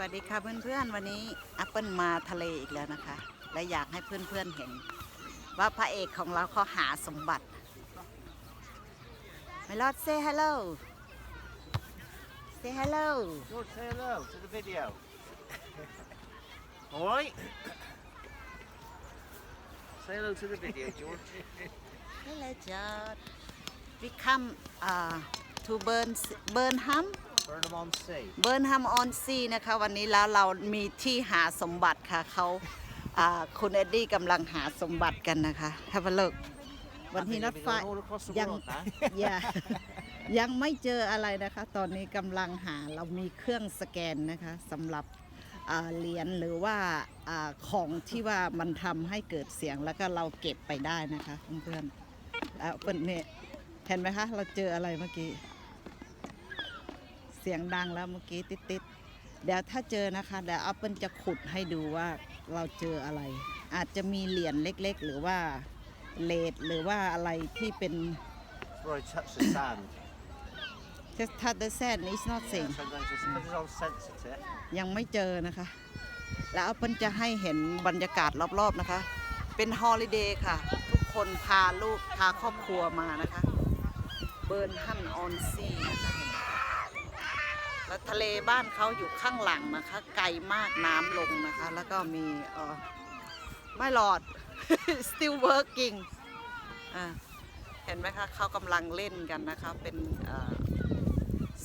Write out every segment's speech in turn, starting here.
วัสดีค่ะเพื่อนๆ วันนี้แอปเปิลมาทะเลอีกแล้วนะคะ และอยากให้เพื่อนๆเห็น ว่าพระเอกของเราเขาหาสมบัติไม่รอด say hello say hello George, say hello to the video. Alright? Say hello to the video, George. hello George we come uh, to Burn Burnham Burnham on Sea. เบิร์นฮัมออนซีนะคะวันนี้แล้วเรามีที่หาสมบัติค่ะเขาอ่าคุณเอ็ดดี้กำลังหาสมบัติกันนะคะ Have a look วัน I ที่ think นัด they'll be ไฟ going all across the ยัง world now. อย่ายังไม่เจออะไรนะคะ ตอนนี้กำลังหาเรามีเครื่องสแกนนะคะสำหรับอ่าเหรียญหรือว่าอาของที่ว่ามันทำให้เกิดเสียงแล้วก็เราเก็บไปได้นะคะเพื่อนๆแล้วเปิดเนี่ยเห็นไหมคะ เราเจออะไรเมื่อกี้ เสียงดังแล้วเมื่อกี้ติดๆเดี๋ยวถ้าเจอนะคะเดี๋ยวอัปเปิลจะขุดให้ดูว่าเราเจออะไร อาจจะมีเหรียญเล็กๆ หรือว่าเลดหรือว่าอะไรที่เป็น It's where I touch the sand. just touch the sand it's not Yeah, thing sometimes it's because it's all sensitive. ยังไม่เจอนะคะ แล้วอัปเปิลจะให้เห็นบรรยากาศรอบๆนะคะ เป็นฮอลิเดย์ค่ะ ทุกคนพาลูกพาครอบครัวมานะคะ เบิร์นฮันออนซีนะคะ แล้วทะเลบ้านเขาอยู่ข้างหลังนะคะ ไกลมากน้ำลงนะคะ แล้วก็มีเออไม่หลอด still working อ่าเห็นไหมคะเขากำลังเล่นกันนะคะ เป็นอ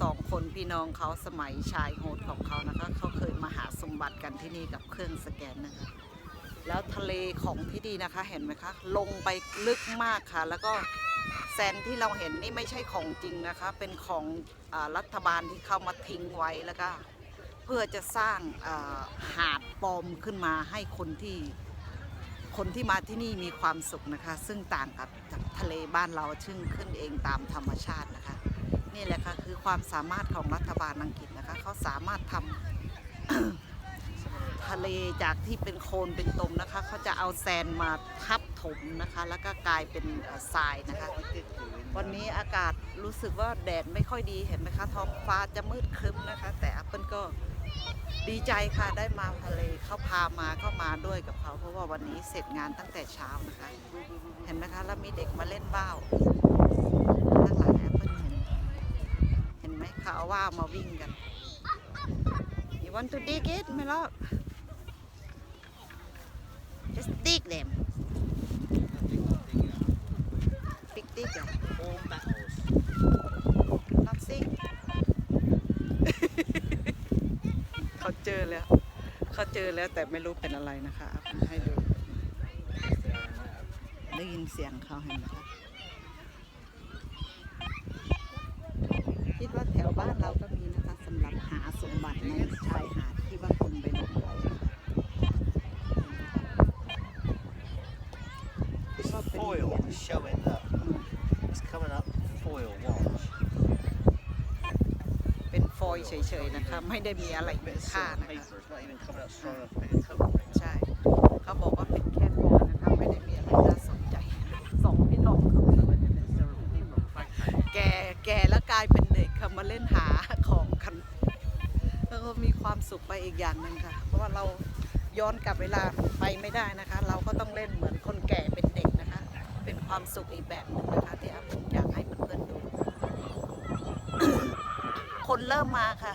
สองคนพี่น้องเขาสมัยชายโหดของเขานะคะเขาเคยมาหาสมบัติกันที่นี่กับเครื่องสแกนนะคะ แล้วทะเลของที่ดีนะคะเห็นไหมคะ ลงไปลึกมากค่ะ แล้วก็ แซนที่เราเห็นนี่ไม่ใช่ของจริงนะคะ เป็นของอรัฐบาลที่เขามาทิ้งไว้แล้วก็ เพื่อจะสร้างหาดปลอมขึ้นมาให้คนที่คนที่มาที่นี่มีความสุขนะคะ ซึ่งต่างกับจากทะเลบ้านเราซึ่งขึ้นเองตามธรรมชาตินะคะ นี่แหละค่ะคือความสามารถของรัฐบาลอังกฤษนะคะเขาสามารถทำ ทะเลจากที่เป็นโคลนเป็นตมนะคะเขาจะเอาแซนมาทับถมนะคะ แล้วก็กลายเป็นทรายนะคะ วันนี้อากาศรู้สึกว่าแดดไม่ค่อยดีเห็นไหมคะท้องฟ้าจะมืดครึ้มนะคะ แต่แอปเปิลก็ดีใจค่ะได้มาทะเลเขาพามาเข้ามาด้วยกับเขา เพราะว่าวันนี้เสร็จงานตั้งแต่เช้านะคะ เห็นไหมคะแล้วมีเด็กมาเล่นบ้าวข้งหลังแอปเปิลเห็นเห็นไหมเขาเอาว่ามาวิ่งกัน You want to dig it ไม่ลอก Just dig them Big dig them all metals. nothing เขาเจอแล้ว เขาเจอแล้วแต่ไม่รู้เป็นอะไรนะคะเอาให้ดู ได้ยินเสียงเขาเห็นไหมคะคิดว่าแถวบ้านเราก็มีนะคะสำหรับหาสมบัติในชายหาดที่ว่าคนไปลงไว้ It's Not the foil medium. is showing that. It's coming up. Foil, watch. เป็นฟอยล์เฉยๆนะคะ ไม่ได้มีอะไร Bit มี of ค่า silver นะคะ paper. It's not even coming up strong enough for me to cover it. ใช่ เขาบอกว่าเป็นแค่ฟอยล์นะคะ ไม่ได้มีอะไรน่าสนใจสองพี่น้องเขาแก่แก่แล้วกลายเป็นเด็กค่ะมาเล่นหาของกัน แล้วก็มีความสุขไปอีกอย่างหนึ่งค่ะ เพราะว่าเราย้อนกลับเวลาไปไม่ได้นะคะ เราก็ต้องเล่นเหมือนคนแก่เป็น เป็นความสุขอีกแบบหนึ่งนะคะที่อาผมอยากให้เพื่อนๆดู คนเริ่มมาค่ะ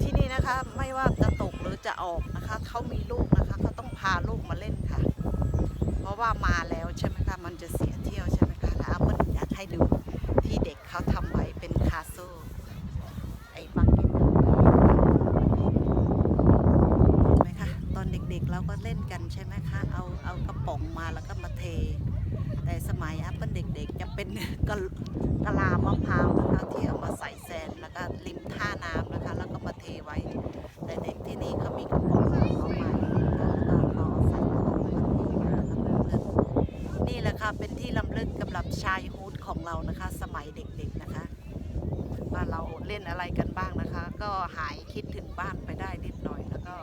ที่นี่นะคะ ไม่ว่าจะตกหรือจะออกนะคะเขามีลูกนะคะเขาต้องพาลูกมาเล่นค่ะ เพราะว่ามาแล้วใช่ไหมคะมันจะเสียเที่ยวใช่ไหมคะแล้วอัปเปิลอยากให้ดูที่เด็กเขาทำไว้เป็นคาโซไอ้บักเก็ตไหมคะตอนเด็กๆเราก็เล่นกันใช่ไหมคะเอาเอากระป๋องมาแล้วก็มาเท แต่ส มัยแอปเปิลเด็กๆ จะเป็นกะกะลามะพร้าวนะคะที่เอามาใส่แซนแล้วก็ริมท่าน้ำนะคะ แล้วก็มาเทไว้ แต่เด็กที่นี่เขามีกระป๋องของเขามาเองนะคะแล้วก็เขาเอาใส่กระป๋องมาเทนะคะแล้วเพื่อนๆนี่แหละค่ะเป็นที่ลำลึกกำลับชายฮูดของเรานะคะ สมัยเด็กๆนะคะ ว่าเราเล่นอะไรกันบ้างนะคะ ก็หายคิดถึงบ้านไปได้นิดหน่อยแล้วก็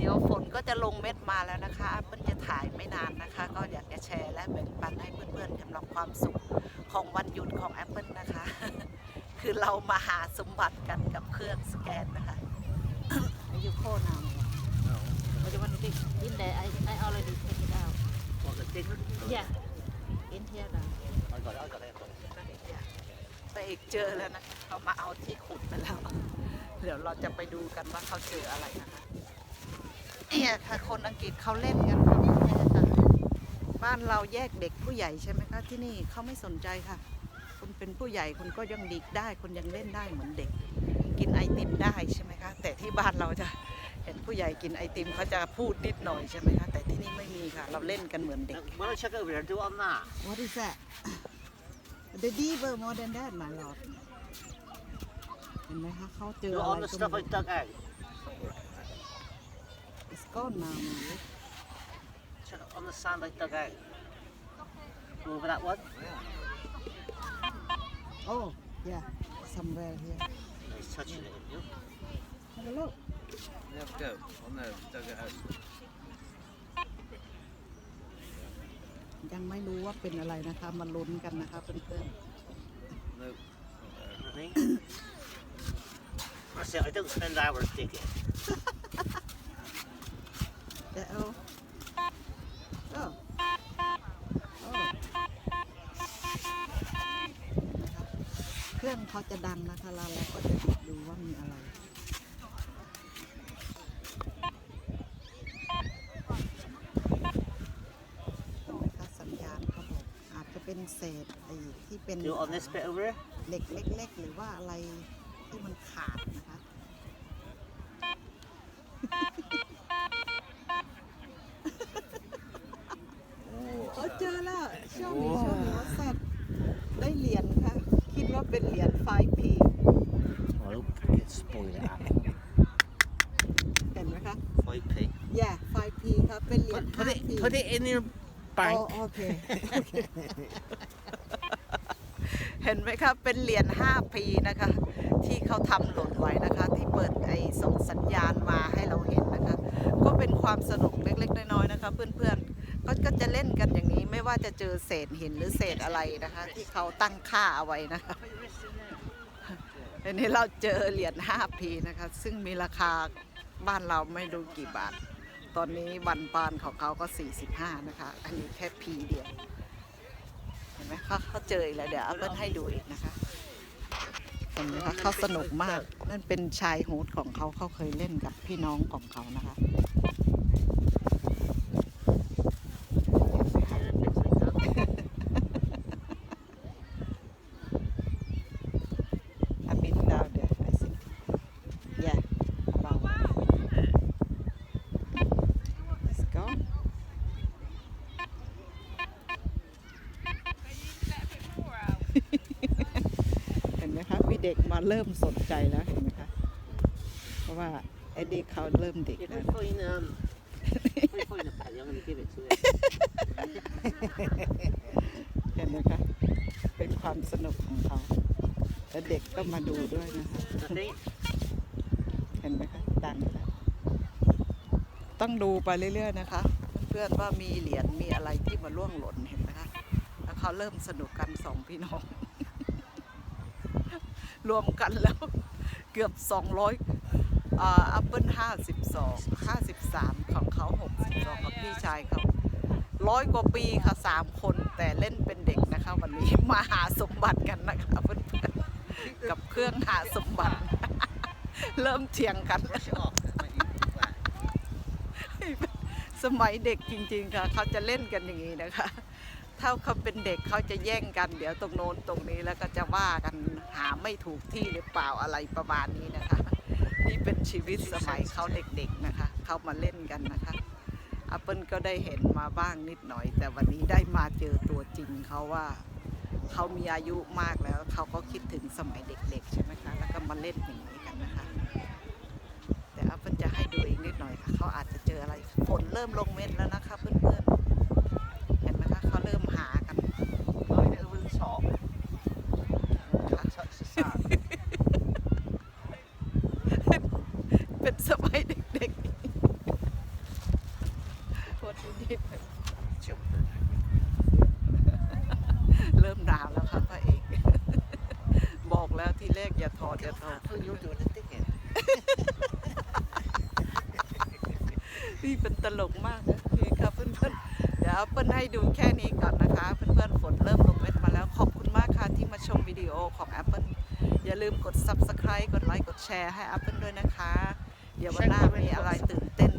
เดี๋ยวฝนก็จะลงเม็ดมาแล้วนะคะเปิ้ลจะถ่ายไม่นานนะคะ ก็อยากจะแชร์และแบ่งปันให้เพื่อนๆสำหรับความสุขของวันหยุดของแอปเปิลนะคะ คือเรามาหาสมบัติกันกับเคเครื่องสแกนนะคะอายุโคตรนาน No. But you want to take in there, I, I already take it out. What, the digger? Yeah. In here now. I got it, I got it. I got it. แต่อีกเจอแล้วนะคะเขามาเอาที่ขุดไปแล้ว เดี๋ยวเราจะไปดูกันว่าเขาเจออะไรนะคะ เนี่ยค่ะคนอังกฤษเขาเล่นกันค่ะบ้านเราแยกเด็กผู้ใหญ่ใช่ไหมคะที่นี่เขาไม่สนใจค่ะคุณเป็นผู้ใหญ่คุณก็ยังดีกได้คุณยังเล่นได้เหมือนเด็ก กินไอติมได้ใช่ไหมคะแต่ที่บ้านเราจะเห็นผู้ใหญ่กินไอติมเขาจะพูดนิดหน่อยใช่ไหมคะแต่ที่นี่ไม่มีค่ะ เราเล่นกันเหมือนเด็ก Now, when I check over there, do it on that. What is that? The deeper more than that my lord เห็นไหมคะเขาเจอ Do it อะไร on the ก็ stuff ไม่ I รู้ dug out. It's gone now maybe. Check it on the sand I dug out. Over that one. Oh yeah somewhere here He's touching it, you know. Have a look Never go. On there, dug it out. ยังไม่รู้ว่าเป็นอะไรนะคะ มาลุ้นกันนะคะเพื่อน No. I think. That's it, I don't spend hours digging. เอาโอ้โอ้นะคะเครื่องเขาจะดังนะคะแล้วเราก็จะดูว่ามีอะไรเห็นไหมคะสัญญาณเขาบอกอาจจะเป็นเศษไอ้ที่เป็น Do it on this bit over here. เหล็กเล็กๆหรือว่าอะไรที่มันขาดนะ คะเขาเจอแล้วช่วงนี้ช่วงนี้สัตว์ได้เหรียญค่ะ คิดว่าเป็นเหรียญ 5p I hope I get spoil it out. เห็นไหมคะ 5p. yeah 5p ครับเป็นเหรียญ Put, put 5p it put it in your โอ้ bank. โอเคเห็นไหมครับเป็นเหรียญ5ปีนะคะ ที่เขาทำหล่นไว้นะคะ ที่เปิดไอ้ส่งสัญญาณมาให้เราเห็นนะคะ ก็เป็นความสนุกเล็กๆ น้อยๆนะคะ เพื่อนๆ ก็ก็จะเล่นกันอย่างนี้ไม่ว่าจะเจอเศษหินหรือเศษอะไรนะคะ ที่เขาตั้งค่าเอาไว้นะคะอันนี้เราเจอเหรียญ5ปีนะคะ ซึ่งมีราคาบ้านเราไม่รู้กี่บาท ตอนนี้วันปานของเขาก็ 45 นะคะ อันนี้แค่พีเดียว เห็นไหมเขาเขาเจออีกแล้วเดี๋ยวเอาเปิ้ลให้ดูอีกนะคะเห็นไหมคะเขาสนุกมากนั่นเป็นชายโฮูดของเขาเขาเคยเล่นกับพี่น้องของเขานะคะอันนี้ดาวเดี๋ยว I think yeah about let's go เห็นไหมคะมี เด็กมาเริ่มสนใจแล้วเห็นไหมคะ เพราะว่าไอ้เด็กเขาเริ่มเด็ก If แล้ว I find um, if I find a paddy, I'm going to give it to it. เห็นไหมคะ เป็นความสนุกของเขา แล้วเด็กก็มาดูด้วยนะคะ I think. เห็นไหมคะ ดังแล้วต้องดูไปเรื่อยๆนะคะ เพื่อนๆว่ามีเหรียญมีอะไรที่มาล่วงหล่นเห็นไหมคะ แล้วเขาเริ่มสนุกกันสองพี่น้อง รวมกันแล้วเกือบ 200อ่าอัปเปิล52 53 ของเขา62กับพี่ชายเขาร้อยกว่าปีค่ะสามคนแต่เล่นเป็นเด็กนะคะ วันนี้มาหาสมบัติกันนะคะเพื่อนๆกับเครื่องหาสมบัติ เริ่มเถียงกันสมัยเด็กจริงๆค่ะ เขาจะเล่นกันอย่างนี้นะคะ ถ้าเขาเป็นเด็กเขาจะแย่งกัน เดี๋ยวตรงโน้นตรงนี้แล้วก็จะว่ากันหาไม่ถูกที่หรือเปล่าอะไรประมาณนี้นะคะ นี่เป็นชีวิตสมัยเขาเด็กๆนะคะ เขามาเล่นกันนะคะอัปเปิลก็ได้เห็นมาบ้างนิดหน่อย แต่วันนี้ได้มาเจอตัวจริงเขาว่าเขามีอายุมากแล้วเขาก็คิดถึงสมัยเด็กๆใช่ไหมคะแล้วก็มาเล่นอย่างนี้กันนะคะ แต่อัปเปิลจะให้ดูอีกนิดหน่อยค่ะเขาอาจจะเจออะไรฝนเริ่มลงเม็ดแล้วนะคะเพื่อนๆ เห็นไหมคะ เขาเริ่มหากัน Line it over the top. ค่ะ Touch the sand. เป็นสมัยเด็กๆวันนี้ Jumping. เริ่มหนาวแล้วค่ะพระเอก บอกแล้วที่แรกอย่าถอดอย่าถอด When you're doing the digging. นี่เป็นตลกมากโอเคค่ะเพื่อนๆ เดี๋ ยวเอาเปิ้ลให้ดูแค่นี้ก่อนนะคะ เพื่อนๆฝนเริ่มลงเม็ดมาแล้วขอบคุณมากค่ะที่มาชมวิดีโอของ Apple อย่าลืมกด Subscribe กดไลค์กดแชร์ให้ Apple ด้วยนะคะ เดี๋ยววันหน้ามีอะไรตื่นเต้น